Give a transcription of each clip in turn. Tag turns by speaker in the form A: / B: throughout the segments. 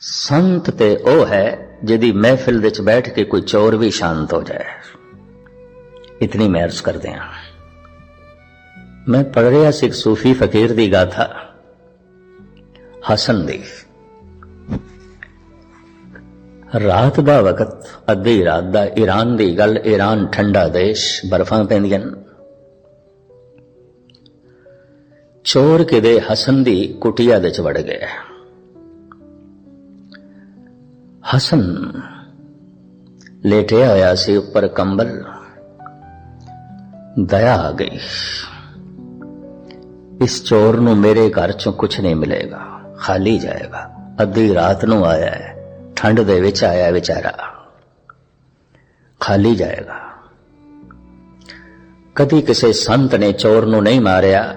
A: ਸੰਤ ਤੇ ਉਹ ਹੈ ਜਿਹਦੀ ਮਹਿਫਿਲ ਵਿੱਚ ਬੈਠ ਕੇ ਕੋਈ ਚੋਰ ਵੀ ਸ਼ਾਂਤ ਹੋ ਜਾਏ। ਇਤਨੀ ਮੈਂ ਕਰਦੇ ਹਾਂ। ਮੈਂ ਪੜ੍ਹ ਰਿਹਾ ਸੀ ਸੂਫੀ ਫਕੀਰ ਦੀ ਗਾਥਾ, ਹਸਨ ਦੀ। ਰਾਤ ਦਾ ਵਕਤ, ਅੱਧੀ ਰਾਤ ਦਾ, ਈਰਾਨ ਦੀ ਗੱਲ, ਈਰਾਨ ਠੰਡਾ ਦੇਸ਼, ਬਰਫਾਂ ਪੈਂਦੀਆਂ ਨੇ। ਚੋਰ ਕਿਦੇ ਹਸਨ ਦੀ ਕੁਟਿਆ ਦੇ ਚ ਵੜ ਗਿਆ ਹਸਨ ਲੇਟਿਆ ਹੋਇਆ ਸੀ ਉੱਪਰ ਕੰਬਲ ਦਇਆ ਆ ਗਈ ਇਸ ਚੋਰ ਨੂੰ ਮੇਰੇ ਘਰ ਚੋਂ ਕੁਝ ਨਹੀਂ ਮਿਲੇਗਾ ਖਾਲੀ ਜਾਏਗਾ ਅੱਧੀ ਰਾਤ ਨੂੰ ਆਇਆ ਹੈ ਠੰਡ ਦੇ ਵਿੱਚ ਆਇਆ ਹੈ ਵਿਚਾਰਾ ਖਾਲੀ ਜਾਏਗਾ ਕਦੀ ਕਿਸੇ ਸੰਤ ਨੇ ਚੋਰ ਨੂੰ ਨਹੀਂ ਮਾਰਿਆ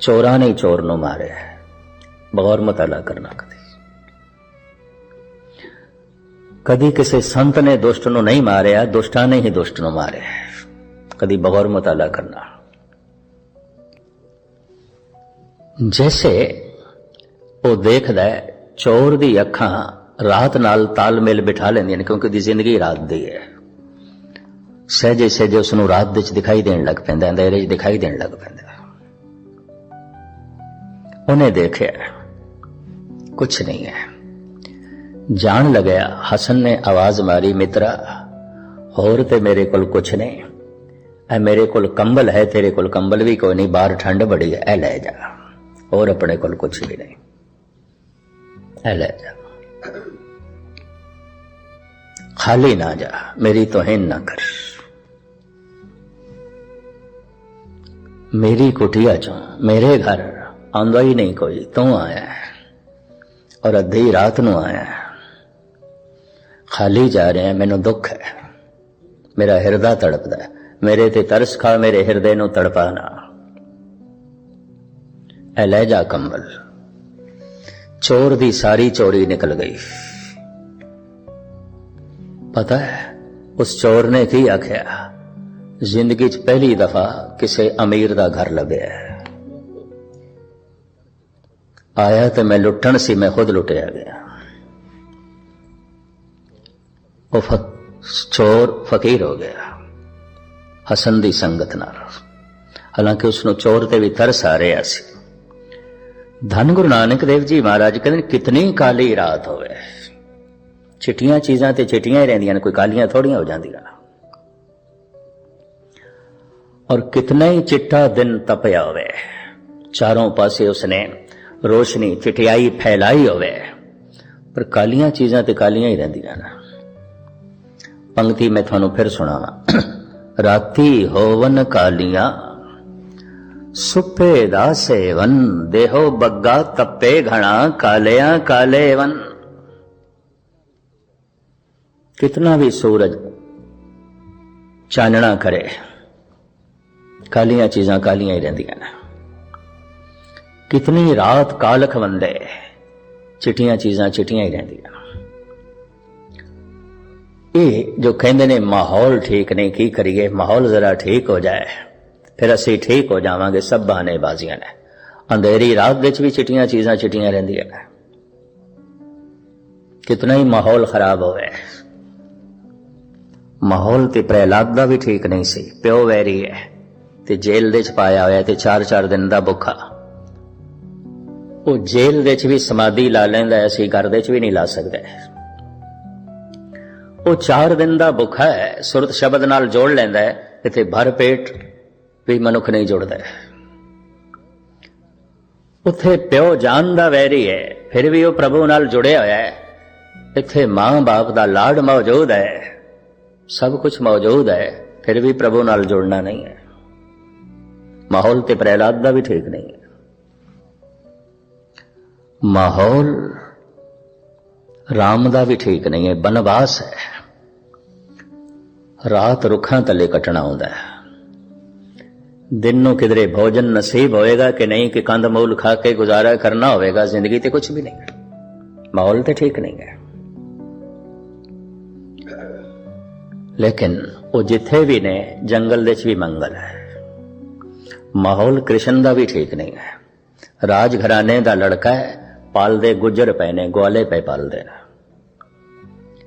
A: ਚੋਰਾਂ ਨੇ ਚੋਰ ਨੂੰ ਮਾਰਿਆ ਹੈ। ਬਗੌਰ ਮਤਾਲਾ ਕਰਨਾ ਕਦੀ ਕਦੀ ਕਿਸੇ ਸੰਤ ਨੇ ਦੁਸ਼ਟ ਨੂੰ ਨਹੀਂ ਮਾਰਿਆ ਦੁਸ਼ਟਾਂ ਨੇ ਹੀ ਦੁਸ਼ਟ ਨੂੰ ਮਾਰਿਆ ਕਦੀ ਬਗੌਰ ਮਤਾਲਾ ਕਰਨਾ ਜੈਸੇ ਉਹ ਦੇਖਦਾ ਹੈ, ਚੋਰ ਦੀ ਅੱਖਾਂ ਰਾਤ ਨਾਲ ਤਾਲਮੇਲ ਬਿਠਾ ਲੈਂਦੀਆਂ ਨੇ ਕਿਉਂਕਿ ਉਹਦੀ ਜ਼ਿੰਦਗੀ ਰਾਤ ਦੀ ਹੈ ਸਹਿਜੇ ਸਹਿਜੇ ਉਸ ਨੂੰ ਰਾਤ ਵਿੱਚ ਦਿਖਾਈ ਦੇਣ ਲੱਗ ਪੈਂਦਾ ਅੰਧੇਰੇ 'ਚ ਦਿਖਾਈ ਦੇਣ ਲੱਗ ਪੈਂਦਾ ਉਹਨੇ ਦੇਖਿਆ ਕੁਛ ਨਹੀਂ ਹੈ ਜਾਣ ਲੱਗਿਆ, ਹਸਨ ਨੇ ਆਵਾਜ਼ ਮਾਰੀ, ਮਿੱਤਰਾ, ਹੋਰ ਤੇ ਮੇਰੇ ਕੋਲ ਕੁਛ ਨਹੀਂ। ਐ ਮੇਰੇ ਕੋਲ ਕੰਬਲ ਹੈ, ਤੇਰੇ ਕੋਲ ਕੰਬਲ ਵੀ ਕੋਈ ਨਹੀਂ, ਬਾਹਰ ਠੰਡ ਬੜੀ ਹੈ ਐ ਲੈ ਜਾ। ਹੋਰ ਆਪਣੇ ਕੋਲ ਕੁਛ ਵੀ ਨਹੀਂ। ਐ ਲੈ ਜਾ। ਖਾਲੀ ਨਾ ਜਾ, ਮੇਰੀ ਤੋਹੀਨ ਨਾ ਕਰ। ਮੇਰੀ ਕੁਟਿया ਚੋਂ ਮੇਰੇ ਘਰ ਆਉਂਦਾ ਹੀ ਨਹੀਂ ਕੋਈ, ਤੂੰ ਆਇਆ ਔਰ ਅੱਧੀ ਰਾਤ ਨੂੰ ਆਇਆ ਖਾਲੀ ਜਾ ਰਿਹਾ, ਮੈਨੂੰ ਦੁੱਖ ਹੈ। ਮੇਰਾ ਹਿਰਦਾ ਤੜਪਦਾ ਹੈ। ਮੇਰੇ ਤੇ ਤਰਸ ਖਾ ਮੇਰੇ ਹਿਰਦੇ ਨੂੰ ਤੜਪਾ ਨਾ। ਐ ਲੈ ਜਾ ਕੰਬਲ। ਚੋਰ ਦੀ ਸਾਰੀ ਚੋਰੀ ਨਿਕਲ ਗਈ। ਪਤਾ ਹੈ, ਉਸ ਚੋਰ ਨੇ ਕੀ ਆਖਿਆ? ਜ਼ਿੰਦਗੀ 'ਚ ਪਹਿਲੀ ਦਫਾ ਕਿਸੇ ਅਮੀਰ ਦਾ ਘਰ ਲੱਭਿਆ ਆਇਆ ਤੇ ਮੈਂ ਲੁੱਟਣ ਸੀ, ਮੈਂ ਖੁਦ ਲੁੱਟਿਆ ਗਿਆ। ਉਹ ਫ- ਚੋਰ ਫਕੀਰ ਹੋ ਗਿਆ ਹਸਨ ਦੀ ਸੰਗਤ ਨਾਲ ਹਾਲਾਂਕਿ ਉਸ ਨੂੰ ਚੋਰ ਤੇ ਵੀ ਤਰਸ ਆ ਰਿਹਾ ਸੀ ਧੰਨ ਗੁਰੂ ਨਾਨਕ ਦੇਵ ਜੀ ਮਹਾਰਾਜ ਕਹਿੰਦੇ ਨੇ, ਕਿਤਨੀ ਕਾਲੀ ਰਾਤ ਹੋਵੇ ਚਿੱਟੀਆਂ ਚੀਜ਼ਾਂ ਤੇ ਚਿੱਟੀਆਂ ਹੀ ਰਹਿੰਦੀਆਂ ਨੇ ਕੋਈ ਕਾਲੀਆਂ ਥੋੜੀਆਂ ਹੋ ਜਾਂਦੀਆਂ ਔਰ ਕਿਤਨਾ ਹੀ ਚਿੱਟਾ ਦਿਨ ਤਪਿਆ ਹੋਵੇ ਚਾਰੋਂ ਪਾਸੇ ਉਸਨੇ ਰੋਸ਼ਨੀ ਚਿਟਿਆਈ ਫੈਲਾਈ ਹੋਵੇ ਪਰ ਕਾਲੀਆਂ ਚੀਜ਼ਾਂ ਤੇ ਕਾਲੀਆਂ ਹੀ ਰਹਿੰਦੀਆਂ ਨੇ ਪੰਕਤੀ ਮੈਂ ਤੁਹਾਨੂੰ ਫਿਰ ਸੁਣਾਵਾਂ। ਰਾਤੀ ਹੋਵਨ ਕਾਲੀਆਂ, ਸੁਪੇ ਦਾ ਸੇਵਨ, ਦੇਹੋ ਬੱਗਾ ਤਪੇ ਘਣਾ, ਕਾਲਿਆਂ ਕਾਲੇ ਵਨ ਕਿਤਨਾ ਵੀ ਸੂਰਜ ਚਾਨਣਾ ਕਰੇ, ਕਾਲੀਆਂ ਚੀਜ਼ਾਂ ਕਾਲੀਆਂ ਹੀ ਰਹਿੰਦੀਆਂ ਨੇ। ਕਿਤਨੀ ਰਾਤ ਕਾਲਖ ਵੰਦੇ, ਚਿੱਟੀਆਂ ਚੀਜ਼ਾਂ ਚਿੱਟੀਆਂ ਹੀ ਰਹਿੰਦੀਆਂ ਇਹ ਜੋ ਕਹਿੰਦੇ ਨੇ ਮਾਹੌਲ ਠੀਕ ਨਹੀਂ ਕੀ ਕਰੀਏ ਮਾਹੌਲ ਜ਼ਰਾ ਠੀਕ ਹੋ ਜਾਏ ਫਿਰ ਅਸੀਂ ਠੀਕ ਹੋ ਜਾਵਾਂਗੇ ਸਭ ਬਹਾਨੇ ਬਾਜ਼ੀਆਂ ਨੇ ਅੰਧੇਰੀ ਰਾਤ ਵਿੱਚ ਵੀ ਚਿੱਟੀਆਂ ਚੀਜ਼ਾਂ ਚਿੱਟੀਆਂ ਰਹਿੰਦੀਆਂ ਨੇ ਕਿਤਨਾ ਹੀ ਮਾਹੌਲ ਖਰਾਬ ਹੋਵੇ ਮਾਹੌਲ ਤੇ ਪ੍ਰਹਿਲਾਦ ਦਾ ਵੀ ਠੀਕ ਨਹੀਂ ਸੀ ਪਿਓ ਵੈਰੀ ਹੈ ਤੇ ਜੇਲ੍ਹ ਦੇ ਚ ਪਾਇਆ ਹੋਇਆ ਤੇ 4-4 ਦਿਨ ਦਾ ਭੁੱਖਾ ਉਹ ਜੇਲ੍ਹ ਦੇ ਚ ਵੀ ਸਮਾਧੀ ਲਾ ਲੈਂਦਾ ਹੈ, ਅਸੀਂ ਘਰ ਦੇ ਚ ਵੀ ਨਹੀਂ ਲਾ ਸਕਦੇ ਉਹ 4 ਦਿਨ ਦਾ ਭੁੱਖਾ ਹੈ, ਸੁਰਤ ਸ਼ਬਦ ਨਾਲ ਜੋੜ ਲੈਂਦਾ ਹੈ, ਇੱਥੇ ਭਰ ਪੇਟ ਵੀ ਮਨੁੱਖ ਨਹੀਂ ਜੁੜਦਾ ਹੈ। ਉੱਥੇ ਪਿਓ ਜਾਨ ਦਾ ਵੈਰੀ ਹੈ, ਫਿਰ ਵੀ ਉਹ ਪ੍ਰਭੂ ਨਾਲ ਜੁੜਿਆ ਹੋਇਆ ਹੈ। ਇੱਥੇ ਮਾਂ-ਬਾਪ ਦਾ ਲਾਡ ਮੌਜੂਦ ਹੈ, ਸਭ ਕੁਝ ਮੌਜੂਦ ਹੈ, ਫਿਰ ਵੀ ਪ੍ਰਭੂ ਨਾਲ ਜੁੜਨਾ ਨਹੀਂ ਹੈ। ਮਾਹੌਲ ਤੇ ਪ੍ਰਹਿਲਾਦ ਦਾ ਵੀ ਠੀਕ ਨਹੀਂ ਹੈ। ਮਾਹੌਲ ਰਾਮ ਦਾ ਵੀ ਠੀਕ ਨਹੀਂ ਹੈ, ਬਨਵਾਸ ਹੈ। ਰਾਤ ਰੁੱਖਾਂ ਥੱਲੇ ਕੱਟਣਾ ਆਉਂਦਾ ਹੈ। ਦਿਨ ਨੂੰ ਕਿਧਰੇ ਭੋਜਨ ਨਸੀਬ ਹੋਏਗਾ ਕਿ ਨਹੀਂ, ਕਿ ਕੰਦ ਮੂਲ ਖਾ ਕੇ ਗੁਜ਼ਾਰਾ ਕਰਨਾ ਹੋਵੇਗਾ, ਜ਼ਿੰਦਗੀ ਤੇ ਕੁਝ ਵੀ ਨਹੀਂ। ਮਾਹੌਲ ਤੇ ਠੀਕ ਨਹੀਂ ਹੈ। ਲੇਕਿਨ ਉਹ ਜਿੱਥੇ ਵੀ ਨੇ, ਜੰਗਲ ਵਿੱਚ ਵੀ ਮੰਗਲ ਹੈ। ਮਾਹੌਲ ਕ੍ਰਿਸ਼ਨ ਦਾ ਵੀ ਠੀਕ ਨਹੀਂ ਹੈ। ਰਾਜ ਘਰਾਣੇ ਦਾ ਲੜਕਾ ਹੈ, ਪਾਲਦੇ ਗੁੱਜਰ ਪਏ ਨੇ, ਗਵਾਲੇ ਪਏ ਪਾਲਦੇ ਨੇ।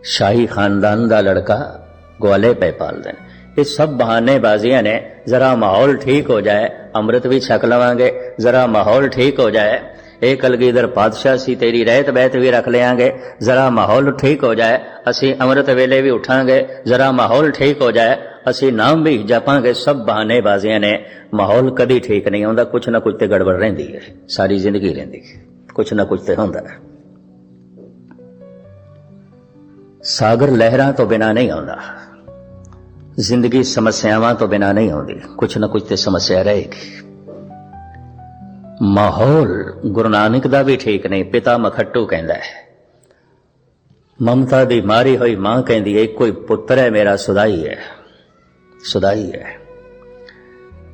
A: ਸ਼ਾਹੀ ਖਾਨਦਾਨ ਦਾ ਲੜਕਾ ਗਵਾਲੇ ਪਏ ਪਾਲਦੇ ਨੇ ਇਹ ਸਭ ਬਹਾਨੇਬਾਜ਼ੀਆਂ ਨੇ, ਜ਼ਰਾ ਮਾਹੌਲ ਠੀਕ ਹੋ ਜਾਏ, ਅੰਮ੍ਰਿਤ ਵੀ ਛਕ ਲਵਾਂਗੇ, ਜ਼ਰਾ ਮਾਹੌਲ ਠੀਕ ਹੋ ਜਾਏ, ਇਹ ਕਲਗੀਧਰ ਪਾਤਸ਼ਾਹ ਸੀ, ਤੇਰੀ ਰਹਿਤ ਬਹਿਤ ਵੀ ਰੱਖ ਲਿਆਂਗੇ, ਜ਼ਰਾ ਮਾਹੌਲ ਠੀਕ ਹੋ ਜਾਏ, ਅਸੀਂ ਅੰਮ੍ਰਿਤ ਵੇਲੇ ਵੀ ਉਠਾਂਗੇ, ਜ਼ਰਾ ਮਾਹੌਲ ਠੀਕ ਹੋ ਜਾਏ, ਅਸੀਂ ਨਾਮ ਵੀ ਜਪਾਂਗੇ, ਸਭ ਬਹਾਨੇਬਾਜ਼ੀਆਂ ਨੇ। ਮਾਹੌਲ ਕਦੀ ਠੀਕ ਨਹੀਂ ਹੁੰਦਾ ਕੁਛ ਨਾ ਕੁਛ ਤੇ ਗੜਬੜ ਰਹਿੰਦੀ ਹੈ, ਸਾਰੀ ਜ਼ਿੰਦਗੀ ਰਹਿੰਦੀ ਹੈ, ਕੁਛ ਨਾ ਕੁਛ ਤੇ ਹੁੰਦਾ ਹੈ। ਸਾਗਰ ਲਹਿਰਾਂ ਤੋਂ ਬਿਨਾ ਨਹੀਂ ਆਉਂਦਾ। ਜ਼ਿੰਦਗੀ ਸਮੱਸਿਆਵਾਂ ਤੋਂ ਬਿਨਾ ਨਹੀਂ ਆਉਂਦੀ। ਕੁਛ ਨਾ ਕੁਛ ਤੇ ਸਮੱਸਿਆ ਰਹੇਗੀ। ਮਾਹੌਲ ਗੁਰੂ ਨਾਨਕ ਦਾ ਵੀ ਠੀਕ ਨਹੀਂ, ਪਿਤਾ ਮਖੱਟੂ ਕਹਿੰਦਾ ਹੈ। ਮਮਤਾ ਦੀ ਮਾਰੀ ਹੋਈ ਮਾਂ ਕਹਿੰਦੀ ਹੈ ਕੋਈ ਪੁੱਤਰ ਹੈ, ਮੇਰਾ ਸੁਦਾਈ ਹੈ। ਸੁਦਾਈ ਹੈ।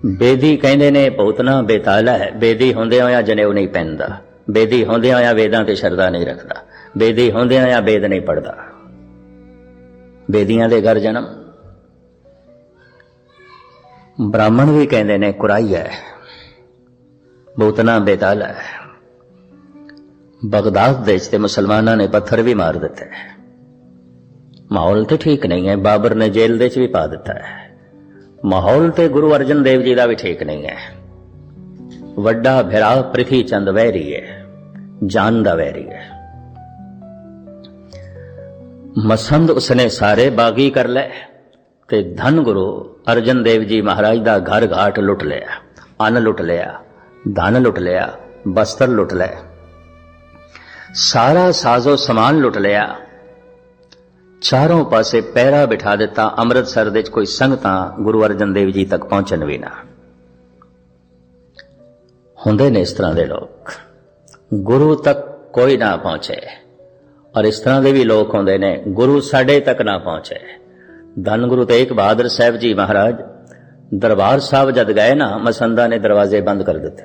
A: ਬੇਦੀ ਕਹਿੰਦੇ ਨੇ ਪਉਤਨਾ ਬੇਤਾਲਾ ਹੈ। ਬੇਦੀ ਹੁੰਦੇ ਹੋਇਆ ਜਨੇਊ ਨਹੀਂ ਪੈਂਦਾ ਬੇਦੀ ਹੁੰਦੇ ਹੋਇਆ ਵੇਦਾਂ ਤੇ ਸ਼ਰਧਾ ਨਹੀਂ ਰੱਖਦਾ। ਬੇਦੀ ਹੁੰਦੇ ਹੋਇਆ ਵੇਦ ਨਹੀਂ ਪੜਦਾ ਬੇਦੀਆਂ ਦੇ ਘਰ ਜਨਮ। ਬ੍ਰਾਹਮਣ ਵੀ ਕਹਿੰਦੇ ਨੇ, ਕੁਰਾਈ ਹੈ। ਬੋਤਨਾ ਬੇਤਾਲਾ ਹੈ। ਬਗਦਾਦ ਦੇ ਤੇ ਮੁਸਲਮਾਨਾਂ ਨੇ ਪੱਥਰ ਵੀ ਮਾਰ ਦਿੱਤੇ। ਮਾਹੌਲ ਤੇ ਠੀਕ ਨਹੀਂ ਹੈ, ਬਾਬਰ ਨੇ ਜੇਲ੍ਹ ਦੇ ਵਿੱਚ ਵੀ ਪਾ ਦਿੱਤਾ ਹੈ। ਮਾਹੌਲ ਤੇ ਗੁਰੂ ਅਰਜਨ ਦੇਵ ਜੀ ਦਾ ਵੀ ਠੀਕ ਨਹੀਂ ਹੈ। ਵੱਡਾ ਭਰਾ ਪ੍ਰਿਥੀ ਚੰਦ ਵੈਰੀ ਹੈ, ਜਾਨ ਦਾ ਵੈਰੀ ਹੈ। ਮਸੰਦ ਉਸਨੇ ਸਾਰੇ ਬਾਗੀ ਕਰ ਲਏ। ਤੇ ਧਨ ਗੁਰੂ ਅਰਜਨ ਦੇਵ ਜੀ ਮਹਾਰਾਜ ਦਾ ਘਰ ਘਾਟ ਲੁੱਟ ਲਿਆ, ਅੰਨ ਲੁੱਟ ਲਿਆ, ਧਨ ਲੁੱਟ ਲਿਆ, ਬਸਤਰ ਲੁੱਟ ਲਏ। ਸਾਰਾ ਸਾਜ਼ੋ ਸਮਾਨ ਲੁੱਟ ਲਿਆ। ਚਾਰੋਂ ਪਾਸੇ ਪਹਿਰਾ ਬਿਠਾ ਦਿੱਤਾ, ਅੰਮ੍ਰਿਤਸਰ ਦੇ ਵਿੱਚ ਕੋਈ ਸੰਗਤਾਂ ਗੁਰੂ ਅਰਜਨ ਦੇਵ ਜੀ ਤੱਕ ਪਹੁੰਚਣ ਵੀ ਨਾ। ਹੁੰਦੇ ਨੇ ਇਸ ਤਰ੍ਹਾਂ ਦੇ ਲੋਕ। ਗੁਰੂ ਤੱਕ ਕੋਈ ਨਾ ਪਹੁੰਚੇ। ਔਰ ਇਸ ਤਰ੍ਹਾਂ ਦੇ ਵੀ ਲੋਕ ਹੁੰਦੇ ਨੇ, ਗੁਰੂ ਸਾਡੇ ਤੱਕ ਨਾ ਪਹੁੰਚੇ। ਧੰਨ ਗੁਰੂ ਤੇਗ ਬਹਾਦਰ ਸਾਹਿਬ ਜੀ ਮਹਾਰਾਜ, ਦਰਬਾਰ ਸਾਹਿਬ ਜਦ ਗਏ ਨਾ, ਮਸੰਦਾ ਨੇ ਦਰਵਾਜ਼ੇ ਬੰਦ ਕਰ ਦਿੱਤੇ।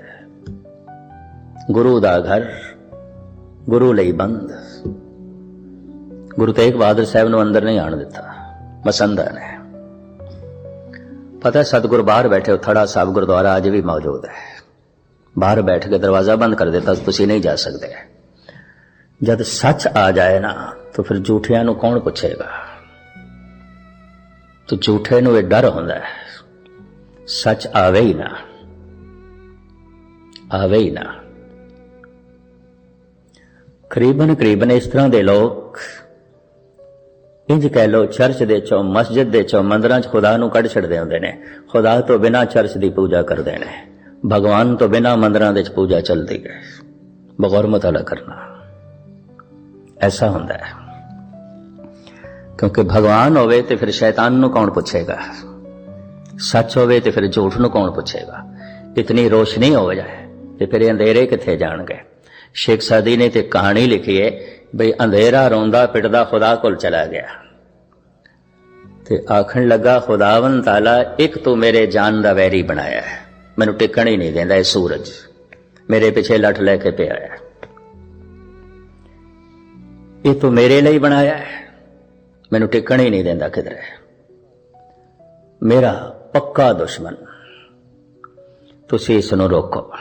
A: ਗੁਰੂ ਦਾ ਘਰ, ਗੁਰੂ ਲਈ ਬੰਦ। ਗੁਰੂ ਤੇਗ ਬਹਾਦਰ ਸਾਹਿਬ ਨੂੰ ਅੰਦਰ ਨਹੀਂ ਆਣ ਦਿੱਤਾ, ਮਸੰਦਾ ਨੇ। ਪਤਾ ਸਤਿਗੁਰ ਬਾਹਰ ਬੈਠੇ ਥੜਾ ਸਾਹਿਬ ਗੁਰਦੁਆਰਾ ਅੱਜ ਵੀ ਮੌਜੂਦ ਹੈ। ਬਾਹਰ ਬੈਠ ਕੇ ਦਰਵਾਜ਼ਾ ਬੰਦ ਕਰ ਦਿੱਤਾ, ਤੁਸੀਂ ਨਹੀਂ ਜਾ ਸਕਦੇ। ਜਦ ਸੱਚ ਆ ਜਾਏ ਨਾ, ਤਾਂ ਫਿਰ ਝੂਠਿਆਂ ਨੂੰ ਕੌਣ ਪੁੱਛੇਗਾ? ਤਾਂ ਝੂਠੇ ਨੂੰ ਇਹ ਡਰ ਹੁੰਦਾ ਹੈ। ਸੱਚ ਆਵੇ ਹੀ ਨਾ। ਆਵੇ ਹੀ ਨਾ। ਕਰੀਬਨ ਕਰੀਬਨ ਇਸ ਤਰ੍ਹਾਂ ਦੇ ਲੋਕ, ਇੰਜ ਕਹਿ ਲੋ ਚਰਚ ਦੇ ਚੋਂ, ਮਸਜਿਦ ਦੇ ਚੋਂ, ਮੰਦਰਾਂ 'ਚ ਖੁਦਾ ਨੂੰ ਕੱਢ ਛੱਡਦੇ ਹੁੰਦੇ ਨੇ। ਖੁਦਾ ਤੋਂ ਬਿਨਾ ਚਰਚ ਦੀ ਪੂਜਾ ਕਰਦੇ ਨੇ। ਭਗਵਾਨ ਤੋਂ ਬਿਨਾ ਮੰਦਰਾਂ ਦੇ ਵਿੱਚ ਪੂਜਾ ਚੱਲਦੀ ਹੈ। ਬਗੌਰ ਮਤਾਲਾ ਕਰਨਾ। ਐਸਾ ਹੁੰਦਾ ਹੈ। ਕਿਉਂਕਿ ਭਗਵਾਨ ਹੋਵੇ ਤੇ ਫਿਰ ਸ਼ੈਤਾਨ ਨੂੰ ਕੌਣ ਪੁੱਛੇਗਾ? ਸੱਚ ਹੋਵੇ ਤੇ ਫਿਰ ਝੂਠ ਨੂੰ ਕੌਣ ਪੁੱਛੇਗਾ? ਇਤਨੀ ਰੋਸ਼ਨੀ ਹੋ ਜਾਏ ਤੇ ਫਿਰ ਅੰਧੇਰੇ ਕਿੱਥੇ ਜਾਣਗੇ? ਸ਼ੇਖ ਸਾਦੀ ਨੇ ਤੇ ਕਹਾਣੀ ਲਿਖੀ ਹੈ ਬਈ ਅੰਧੇਰਾ ਰੋਂਦਾ ਪਿਟਦਾ ਖੁਦਾ ਕੋਲ ਚਲਾ ਗਿਆ। ਤੇ ਆਖਣ ਲੱਗਾ ਖੁਦਾਵੰ ਤਾਲਾ, ਇੱਕ ਤੂੰ ਮੇਰੇ ਜਾਨ ਦਾ ਵੈਰੀ ਬਣਾਇਆ ਹੈ। ਮੈਨੂੰ ਟਿਕਣ ਹੀ ਨਹੀਂ ਦਿੰਦਾ ਇਹ ਸੂਰਜ। ਮੇਰੇ ਪਿੱਛੇ ਲੱਠ ਲੈ ਕੇ ਪਿਆ ਹੈ। ਇਹ ਤੂੰ ਮੇਰੇ ਲਈ ਬਣਾਇਆ ਹੈ। ਮੈਨੂੰ ਟਿਕਣ ਹੀ ਨਹੀਂ ਦਿੰਦਾ ਕਿਧਰੇ। ਮੇਰਾ ਪੱਕਾ ਦੁਸ਼ਮਣ ਤੁਸੀਂ ਇਸ ਨੂੰ ਰੋਕੋ।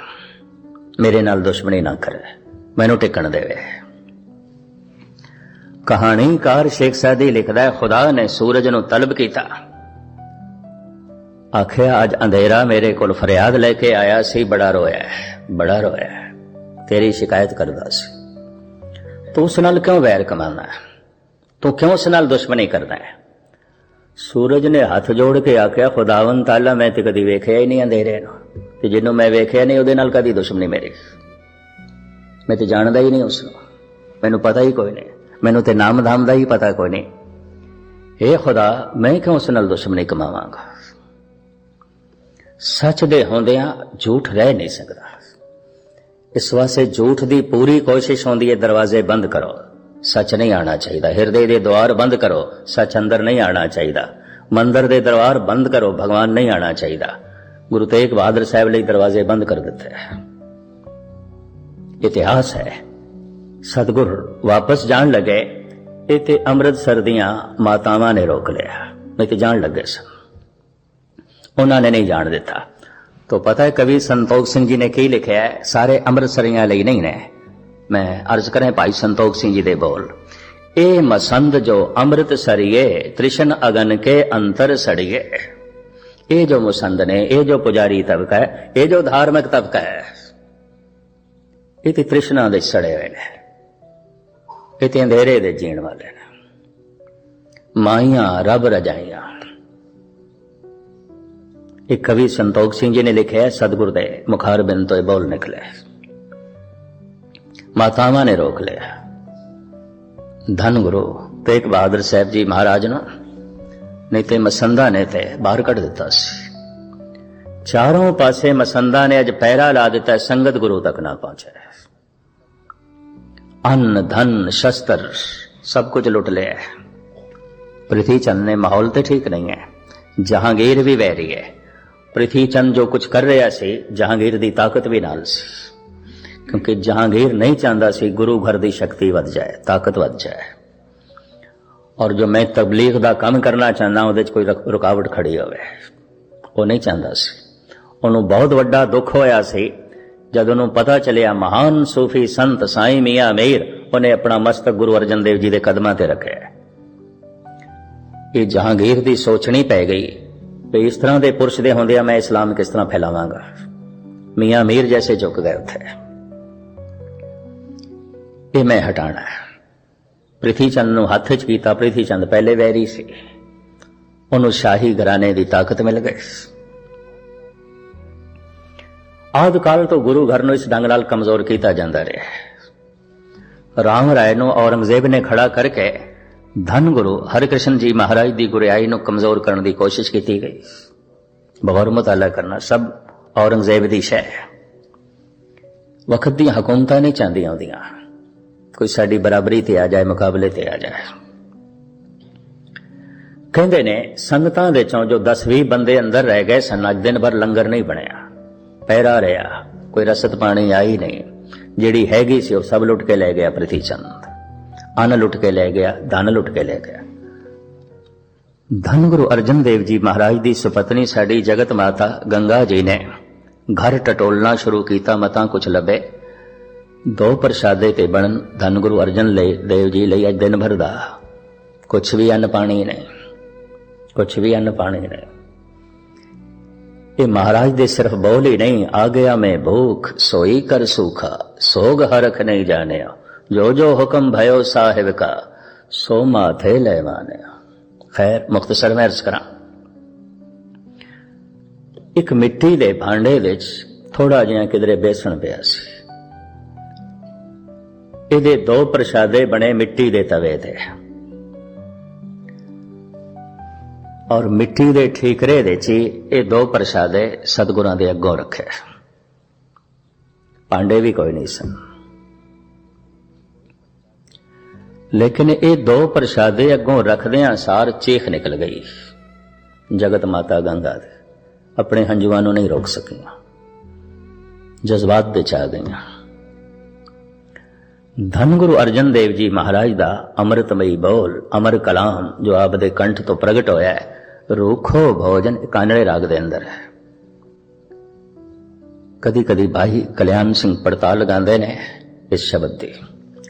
A: ਮੇਰੇ ਨਾਲ ਦੁਸ਼ਮਣੀ ਨਾ ਕਰੇ ਮੈਨੂੰ ਟਿਕਣ ਦੇਵੇ। ਕਹਾਣੀਕਾਰ ਸ਼ੇਖ ਸਾਦੀ ਲਿਖਦਾ ਹੈ ਖੁਦਾ ਨੇ ਸੂਰਜ ਨੂੰ ਤਲਬ ਕੀਤਾ। ਆਖਿਆ ਅੱਜ ਅੰਧੇਰਾ ਮੇਰੇ ਕੋਲ ਫਰਿਆਦ ਲੈ ਕੇ ਆਇਆ ਸੀ ਬੜਾ ਰੋਇਆ ਹੈ, ਬੜਾ ਰੋਇਆ ਤੇਰੀ ਸ਼ਿਕਾਇਤ ਕਰਦਾ ਸੀ। ਤੂੰ ਉਸ ਨਾਲ ਕਿਉਂ ਵੈਰ ਕਮਾਉਂਦਾ ਹੈ? ਤੂੰ ਕਿਉਂ ਉਸ ਨਾਲ ਦੁਸ਼ਮਣੀ ਕਰਦਾ ਹੈ? ਸੂਰਜ ਨੇ ਹੱਥ ਜੋੜ ਕੇ ਆਖਿਆ ਖੁਦਾਵੰ ਤਾਲਾ, ਮੈਂ ਤੇ ਕਦੀ ਵੇਖਿਆ ਹੀ ਨਹੀਂ ਅੰਧੇਰੇ ਨੂੰ। ਤੇ ਜਿਹਨੂੰ ਮੈਂ ਵੇਖਿਆ ਨਹੀਂ, ਉਹਦੇ ਨਾਲ ਕਦੀ ਦੁਸ਼ਮਣੀ ਮੇਰੀ ਮੈਂ ਤੇ ਜਾਣਦਾ ਹੀ ਨਹੀਂ ਉਸ ਨੂੰ ਮੈਨੂੰ ਪਤਾ ਹੀ ਕੋਈ ਨਹੀਂ। ਮੈਨੂੰ ਤੇ ਨਾਮ ਧਾਮ ਦਾ ਹੀ ਪਤਾ ਕੋਈ ਨਹੀਂ। ਏ ਖੁਦਾ, ਮੈਂ ਕਿਉਂ ਉਸ ਨਾਲ ਦੁਸ਼ਮਣੀ ਕਮਾਵਾਂਗਾ? ਸੱਚ ਦੇ ਹੁੰਦਿਆਂ ਝੂਠ ਰਹਿ ਨਹੀਂ ਸਕਦਾ। ਇਸ ਵਾਸਤੇ ਝੂਠ ਦੀ ਪੂਰੀ ਕੋਸ਼ਿਸ਼ ਹੁੰਦੀ ਹੈ, ਦਰਵਾਜ਼ੇ ਬੰਦ ਕਰੋ। ਸੱਚ ਨਹੀਂ ਆਣਾ ਚਾਹੀਦਾ। ਹਿਰਦੇ ਦੇ ਦਵਾਰ ਬੰਦ ਕਰੋ, ਸੱਚ ਅੰਦਰ ਨਹੀਂ ਆਣਾ ਚਾਹੀਦਾ। ਮੰਦਰ ਦੇ ਦਰਬਾਰ ਬੰਦ ਕਰੋ, ਭਗਵਾਨ ਨਹੀਂ ਆਣਾ ਚਾਹੀਦਾ। ਗੁਰੂ ਤੇਗ ਬਹਾਦਰ ਸਾਹਿਬ ਲਈ ਦਰਵਾਜ਼ੇ ਬੰਦ ਕਰ ਦਿੱਤੇ ਇਤਿਹਾਸ ਹੈ। ਸਤਗੁਰ ਵਾਪਸ ਜਾਣ ਲੱਗੇ, ਇਹ ਤੇ ਅੰਮ੍ਰਿਤਸਰ ਦੀਆਂ ਮਾਤਾਵਾਂ ਨੇ ਰੋਕ ਲਿਆ। ਨਹੀਂ ਤੇ ਜਾਣ ਲੱਗੇ ਸਨ। ਉਹਨਾਂ ਨੇ ਨਹੀਂ ਜਾਣ ਦਿੱਤਾ। ਤੋ ਪਤਾ ਹੈ, ਕਵੀ ਸੰਤੋਖ ਸਿੰਘ ਜੀ ਨੇ ਕੀ ਲਿਖਿਆ ਹੈ? ਸਾਰੇ ਅੰਮ੍ਰਿਤਸਰੀਆਂ ਲਈ ਨਹੀਂ ਨੇ। ਮੈਂ ਅਰਜ਼ ਕਰਾਂ ਭਾਈ ਸੰਤੋਖ ਸਿੰਘ ਜੀ ਦੇ ਬੋਲ। ਇਹ ਮਸੰਦ ਜੋ ਅੰਮ੍ਰਿਤ ਸਰੀਏ, ਤ੍ਰਿਸ਼ਨ ਅਗਨ ਕੇ ਅੰਤਰ ਸੜੀਏ। ਇਹ ਜੋ ਮਸੰਦ ਨੇ ਇਹ ਜੋ ਪੁਜਾਰੀ ਤਬਕਾ ਹੈ ਇਹ ਜੋ ਧਾਰਮਿਕ ਤਬਕਾ ਹੈ, ਇਹ ਤੇ ਤ੍ਰਿਸ਼ਨਾ ਦੇ ਸੜੇ ਹੋਏ ਨੇ। ਇਹ ਤੇ ਅੰਧੇਰੇ ਦੇ ਜੀਣ ਵਾਲੇ ਨੇ। ਮਾਈਆਂ ਰੱਬ ਰਜਾਈਆਂ। ਇਹ ਕਵੀ ਸੰਤੋਖ ਸਿੰਘ ਜੀ ਨੇ ਲਿਖਿਆ ਹੈ, ਸਤਿਗੁਰ ਦੇ ਮੁਖਾਰ ਬਿੰਦ ਤੋਂ ਇਹ ਬੋਲ ਨਿਕਲੇ ਮਾਤਾਵਾਂ ਨੇ ਰੋਕ ਲਿਆ। ਧੰਨ ਗੁਰੂ ਤੇਗ ਬਹਾਦਰ ਸਾਹਿਬ ਜੀ ਮਹਾਰਾਜ ਨੂੰ, ਨਹੀਂ ਤੇ ਮਸੰਦਾ ਨੇ ਤੇ ਬਾਹਰ ਕੱਢ ਦਿੱਤਾ ਸੀ। ਚਾਰੋਂ ਪਾਸੇ ਮਸੰਦਾ ਨੇ ਅੱਜ ਪਹਿਰਾ ਲਾ ਦਿੱਤਾ, ਸੰਗਤ ਗੁਰੂ ਤੱਕ ਨਾ ਪਹੁੰਚਿਆ। ਅੰਨ, ਧਨ, ਸ਼ਸਤਰ, ਸਭ ਕੁਝ ਲੁੱਟ ਲਿਆ। ਪ੍ਰਿਥੀ ਚੰਦ ਨੇ ਮਾਹੌਲ ਤੇ ਠੀਕ ਨਹੀਂ ਹੈ, ਜਹਾਂਗੀਰ ਵੀ ਵੈਰੀ ਹੈ। ਪ੍ਰਿਥੀ ਚੰਦ ਜੋ ਕੁਝ ਕਰ ਰਿਹਾ ਸੀ, ਜਹਾਂਗੀਰ ਦੀ ਤਾਕਤ ਵੀ ਨਾਲ ਸੀ। ਕਿਉਂਕਿ ਜਹਾਂਗੀਰ ਨਹੀਂ ਚਾਹੁੰਦਾ ਸੀ ਗੁਰੂ ਘਰ ਦੀ ਸ਼ਕਤੀ ਵੱਧ ਜਾਏ, ਤਾਕਤ ਵੱਧ ਜਾਏ। ਔਰ ਜੋ ਮੈਂ ਤਬਲੀਗ ਦਾ ਕੰਮ ਕਰਨਾ ਚਾਹੁੰਦਾ, ਉਹਦੇ 'ਚ ਕੋਈ ਰੁਕ- ਰੁਕਾਵਟ ਖੜੀ ਹੋਵੇ, ਉਹ ਨਹੀਂ ਚਾਹੁੰਦਾ ਸੀ। ਉਹਨੂੰ ਬਹੁਤ ਵੱਡਾ ਦੁੱਖ ਹੋਇਆ ਸੀ, ਜਦ ਉਹਨੂੰ ਪਤਾ ਚੱਲਿਆ ਮਹਾਨ ਸੂਫੀ ਸੰਤ ਸਾਈਂ ਮੀਆਂ ਮੀਰ ਉਹਨੇ ਆਪਣਾ ਮਸਤਕ ਗੁਰੂ ਅਰਜਨ ਦੇਵ ਜੀ ਦੇ ਕਦਮਾਂ ਤੇ ਰੱਖਿਆ ਇਹ ਜਹਾਂਗੀਰ ਦੀ ਸੋਚਣੀ ਪੈ ਗਈ ਵੀ ਇਸ ਤਰ੍ਹਾਂ ਦੇ ਪੁਰਸ਼ ਦੇ ਹੁੰਦਿਆਂ ਮੈਂ ਇਸਲਾਮ ਕਿਸ ਤਰ੍ਹਾਂ ਫੈਲਾਵਾਂਗਾ? ਮੀਆਂ ਮੀਰ ਜੈਸੇ ਝੁਕ ਗਏ ਉੱਥੇ। ਇਹ ਮੈਂ ਹਟਾਣਾ ਹੈ। ਪ੍ਰਿਥੀ ਚੰਦ ਨੂੰ ਹੱਥ 'ਚ ਕੀਤਾ ਪ੍ਰਿਥੀ ਚੰਦ ਪਹਿਲੇ ਵੈਰੀ ਸੀ। ਉਹਨੂੰ ਸ਼ਾਹੀ ਘਰਾਣੇ ਦੀ ਤਾਕਤ ਮਿਲ ਗਈ। ਆਦ ਕਾਲ ਤੋਂ ਗੁਰੂ ਘਰ ਨੂੰ ਇਸ ਢੰਗ ਨਾਲ ਕਮਜ਼ੋਰ ਕੀਤਾ ਜਾਂਦਾ ਰਿਹਾ ਰਾਮ ਰਾਏ ਨੂੰ ਔਰੰਗਜ਼ੇਬ ਨੇ ਖੜਾ ਕਰਕੇ ਧਨ ਗੁਰੂ ਹਰਿਕ੍ਰਿਸ਼ਨ ਜੀ ਮਹਾਰਾਜ ਦੀ ਗੁਰਿਆਈ ਨੂੰ ਕਮਜ਼ੋਰ ਕਰਨ ਦੀ ਕੋਸ਼ਿਸ਼ ਕੀਤੀ ਗਈ। ਬਗੌਰ ਮੁਤਾਲਾ ਕਰਨਾ ਸਭ ਔਰੰਗਜ਼ੇਬ ਦੀ ਸ਼ੈ ਵਕਤ ਦੀਆਂ ਹਕੂਮਤਾਂ ਨਹੀਂ ਚਾਹੁੰਦੀਆਂ ਆਉਂਦੀਆਂ। ਕੋਈ ਸਾਡੀ ਬਰਾਬਰੀ ਤੇ ਆ ਜਾਏ, ਮੁਕਾਬਲੇ ਤੇ ਆ ਜਾਏ। ਕਹਿੰਦੇ ਨੇ, ਸੰਗਤਾਂ ਦੇ ਚੋਂ ਜੋ 10-20 ਬੰਦੇ ਅੰਦਰ ਰਹਿ ਗਏ ਸਨ, ਅੱਜ ਦਿਨ ਭਰ ਲੰਗਰ ਨਹੀਂ ਬਣਿਆ। ਪੈਰਾ ਰਿਹਾ, ਕੋਈ ਰਸਤ ਪਾਣੀ ਆਈ ਨਹੀਂ। ਜਿਹੜੀ ਹੈਗੀ ਸੀ, ਉਹ ਸਭ ਲੁੱਟ ਕੇ ਲੈ ਗਿਆ ਪ੍ਰਿਥੀ ਚੰਦ ਅਨ ਲੁੱਟ ਕੇ ਲੈ ਗਿਆ, ਧਨ ਲੁੱਟ ਕੇ ਲੈ ਗਿਆ। ਧੰਨ ਗੁਰੂ ਅਰਜਨ ਦੇਵ ਜੀ ਮਹਾਰਾਜ ਦੀ ਸੁਪਤਨੀ ਸਾਡੀ ਜਗਤ ਮਾਤਾ ਗੰਗਾ ਜੀ ਨੇ ਘਰ ਟਟੋਲਣਾ ਸ਼ੁਰੂ ਕੀਤਾ, ਮਤਾਂ ਕੁਛ ਲੱਭੇ। ਦੋ ਪ੍ਰਸ਼ਾਦੇ ਤੇ ਬਣਨ ਧੰਨ ਗੁਰੂ ਅਰਜਨ ਲਈ ਦੇਵ ਜੀ ਲਈ ਅੱਜ ਦਿਨ ਭਰ ਦਾ। ਕੁਛ ਵੀ ਅੰਨ ਪਾਣੀ ਨੇ, ਕੁਛ ਵੀ ਅੰਨ ਪਾਣੀ ਨੇ। ਇਹ ਮਹਾਰਾਜ ਦੇ ਸਿਰਫ ਬੋਲ ਹੀ ਨਹੀਂ, ਆ ਗਿਆ ਮੈਂ ਭੂਖ, ਸੋਈ ਕਰ ਸੂਖਾ, ਸੋਗ ਹਰਖ ਨਹੀਂ ਜਾਣਿਆ। ਜੋ ਜੋ ਹੁਕਮ ਭਇਓ ਸਾਹਿਬ ਕਾ, ਸੋ ਮਾਥੇ ਲੈ ਮਾਨਿਆ। ਖੈਰ ਮੁਖਤਸਰ ਮੈਂ ਅਰਜ਼ ਕਰਾਂ। ਇੱਕ ਮਿੱਟੀ ਦੇ ਭਾਂਡੇ ਵਿੱਚ ਥੋੜਾ ਜਿਹਾ ਕਿਧਰੇ ਬੇਸਣ ਪਿਆ ਸੀ। ਇਹਦੇ ਦੋ ਪ੍ਰਸ਼ਾਦੇ ਬਣੇ ਮਿੱਟੀ ਦੇ ਤਵੇ ਤੇ। ਔਰ ਮਿੱਟੀ ਦੇ ਠੀਕਰੇ ਦੇ ਚ ਇਹ ਦੋ ਪ੍ਰਸ਼ਾਦੇ ਸਤਿਗੁਰਾਂ ਦੇ ਅੱਗੋਂ ਰੱਖੇ। ਪਾਂਡੇ ਵੀ ਕੋਈ ਨਹੀਂ ਸਨ। ਲੇਕਿਨ ਇਹ ਦੋ ਪ੍ਰਸ਼ਾਦੇ ਅੱਗੋਂ ਰੱਖਦਿਆਂ ਸਾਰ ਚੀਖ ਨਿਕਲ ਗਈ। ਜਗਤ ਮਾਤਾ ਗੰਗਾ ਦੇ। ਆਪਣੇ ਹੰਝੂਆਂ ਨੂੰ ਨਹੀਂ ਰੋਕ ਸਕੀਆਂ। ਜਜ਼ਬਾਤ ਦੇ ਚ ਗਈਆਂ। ਧੰਨ ਗੁਰੂ ਅਰਜਨ ਦੇਵ ਜੀ ਮਹਾਰਾਜ ਦਾ ਅੰਮ੍ਰਿਤਮਈ ਬੋਲ, ਅਮਰ ਕਲਾਮ, ਜੋ ਆਪ ਦੇ ਕੰਠ ਤੋਂ ਪ੍ਰਗਟ ਹੋਇਆ ਹੈ, ਰੂਖੋ ਭੋਜਨ ਇਹ ਕਾਨੜੇ ਰਾਗ ਦੇ ਅੰਦਰ ਹੈ। ਕਦੀ ਕਦੀ ਭਾਈ ਕਲਿਆਣ ਸਿੰਘ ਪੜਤਾਲ ਲਗਾਉਂਦੇ ਨੇ ਇਸ ਸ਼ਬਦ ਦੀ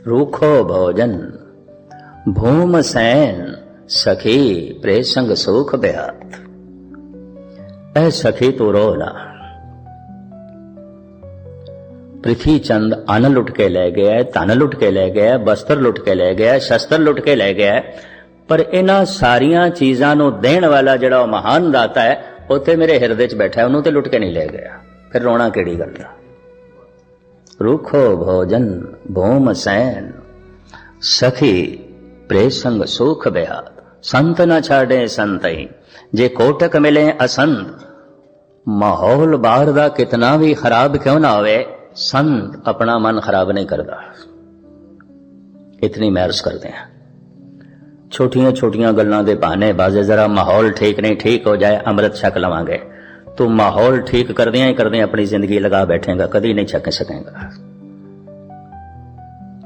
A: ਰੂਖੋ ਭੋਜਨ, ਭੂਮ ਸੈਨ, ਸਖੀ ਪ੍ਰੇਸੰਗ ਸੁਖ ਬਿਆਤ। ਐ ਸਖੀ ਤੂੰ ਰੋ ਨਾ ਪ੍ਰਿਥੀ ਚੰਦ ਅਨ ਲੁੱਟ ਕੇ ਲੈ ਗਿਆ, ਧਨ ਲੁੱਟ ਕੇ ਲੈ ਗਿਆ, ਬਸਤਰ ਲੁੱਟ ਕੇ ਲੈ ਗਿਆ, ਸ਼ਸਤਰ ਲੁੱਟ ਕੇ ਲੈ ਗਿਆ। ਪਰ ਇਹਨਾਂ ਸਾਰੀਆਂ ਚੀਜ਼ਾਂ ਨੂੰ ਦੇਣ ਵਾਲਾ ਜਿਹੜਾ ਉਹ ਮਹਾਨ ਦਾਤਾ ਹੈ ਉੱਥੇ ਮੇਰੇ ਹਿਰਦੇ 'ਚ ਬੈਠਾ ਉਹਨੂੰ ਤੇ ਲੁੱਟ ਕੇ ਨਹੀਂ ਲੈ ਗਿਆ। ਫਿਰ ਰੋਣਾ ਕਿਹੜੀ ਗੱਲ ਦਾ ਰੁਖੋ ਭੋਜਨ ਭੂਮ ਸੈਨ, ਸਖੀ ਪ੍ਰੇਸੰਗ ਸੁਖ ਬਿਆਤ ਸੰਤ ਨਾ ਛਾੜੇ ਸੰਤਈ, ਜੇ ਕੋਟਕ ਮਿਲੇ ਅਸੰਤ। ਮਾਹੌਲ ਬਾਹਰ ਦਾ ਕਿਤਨਾ ਵੀ ਖਰਾਬ ਕਿਉਂ ਨਾ ਹੋਵੇ ਸੰਤ ਆਪਣਾ ਮਨ ਖਰਾਬ ਨਹੀਂ ਕਰਦਾ। ਇਤਨੀ ਮਹਿਰਸ ਕਰਦੇ ਆ ਛੋਟੀਆਂ ਛੋਟੀਆਂ ਗੱਲਾਂ ਦੇ ਬਹਾਨੇ ਬਾਜ਼ੇ ਜ਼ਰਾ ਮਾਹੌਲ ਠੀਕ ਨਹੀਂ, ਠੀਕ ਹੋ ਜਾਏ, ਅੰਮ੍ਰਿਤ ਛਕ ਲਵਾਂਗੇ। ਤੂੰ ਮਾਹੌਲ ਠੀਕ ਕਰਦਿਆਂ ਹੀ ਕਰਦਿਆਂ ਆਪਣੀ ਜ਼ਿੰਦਗੀ ਲਗਾ ਬੈਠੇਗਾ, ਕਦੀ ਨਹੀਂ ਛਕ ਸਕੇਗਾ।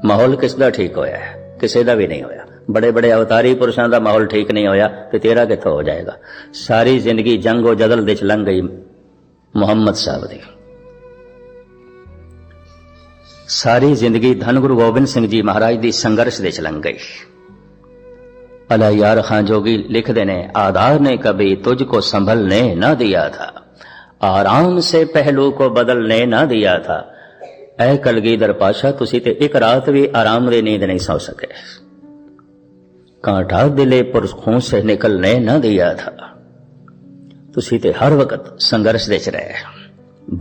A: ਮਾਹੌਲ ਕਿਸ ਦਾ ਠੀਕ ਹੋਇਆ ਹੈ? ਕਿਸੇ ਦਾ ਵੀ ਨਹੀਂ ਹੋਇਆ। ਬੜੇ ਬੜੇ ਅਵਤਾਰੀ ਪੁਰਸ਼ਾਂ ਦਾ ਮਾਹੌਲ ਠੀਕ ਨਹੀਂ ਹੋਇਆ ਤੇ ਤੇਰਾ ਕਿੱਥੋਂ ਹੋ ਜਾਏਗਾ? ਸਾਰੀ ਜ਼ਿੰਦਗੀ ਜੰਗੋ ਜਦਲ ਦੇ ਚ ਲੰਘ ਗਈ ਮੁਹੰਮਦ ਸਾਹਿਬ ਦੀ। ਸਾਰੀ ਜ਼ਿੰਦਗੀ ਧੰਨ ਗੁਰੂ ਗੋਬਿੰਦ ਸਿੰਘ ਜੀ ਮਹਾਰਾਜ ਦੀ ਸੰਘਰਸ਼ ਦੇ ਚ ਗਈ। ਅਲਾ ਯਾਰ ਖਾਂ ਜੋਗੀ ਲਿਖਦੇ ਨੇ, ਆਧਾਰ ਨੇ ਕਦੇ ਤੁਝ ਕੋ ਸੰਭਲਨੇ ਨਾ ਦਿਆ ਥਾ। ਆਰਾਮ ਸੇ ਪਹਿਲੂ ਕੋ ਬਦਲਨੇ ਨਾ ਦਿਆ ਥਾ। ਐ ਕਲਗੀਧਰ ਪਾਸ਼ਾ, ਤੁਸੀਂ ਤੇ ਇੱਕ ਰਾਤ ਵੀ ਆਰਾਮ ਦੇ ਨੀਂਦ ਨਹੀਂ ਸੌ ਸਕੇ। ਕਾਂਟਾ ਦਿਲੇ ਪਰ ਖੂਨ ਸੇ ਨਿਕਲਨੇ ਨਾ ਦਿਆ ਥਾ। ਤੁਸੀਂ ਤੇ ਹਰ ਵਕਤ ਸੰਘਰਸ਼ ਦੇ ਚ ਰਹੇ